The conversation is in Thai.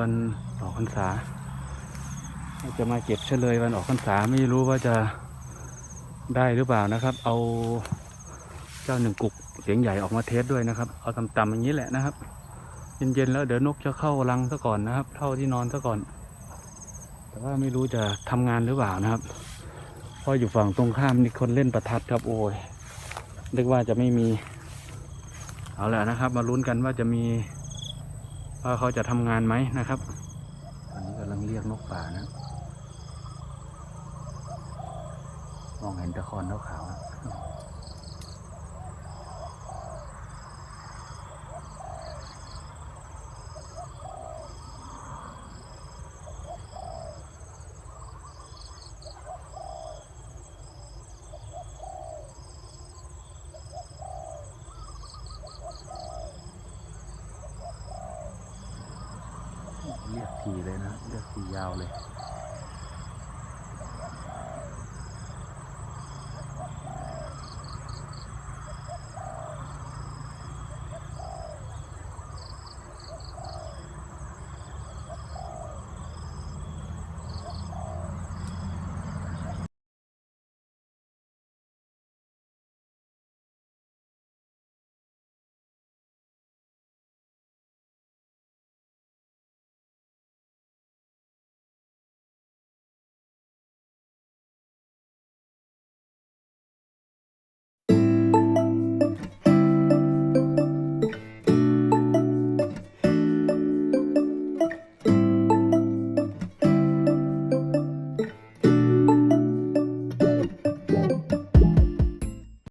วันออกพรรษา จะมาเก็บเฉลยวันออกพรรษาไม่รู้ว่าจะได้หรือเปล่านะครับ เอาเจ้าหนึ่งกุกเสียงใหญ่ออกมาเทสด้วยนะครับ เอาต่ำๆอย่างนี้แหละนะครับ เย็นๆแล้วเดี๋ยวนกจะเข้ารังซะก่อนนะครับ เข้าที่นอนซะก่อน แต่ว่าไม่รู้จะทำงานหรือเปล่านะครับเพราะอยู่ฝั่งตรงข้ามนี่คนเล่นประทัดครับโอ้ยนึกว่าจะไม่มี เอาและนะครับ มาลุ้นกันว่าจะมี ว่าเขาจะทำงานไหมนะครับตอนนี้กำลังเรียกนกป่านะมองเห็นตะคอนขาวๆ เรียกทีเลยนะเรียกทียาวเลย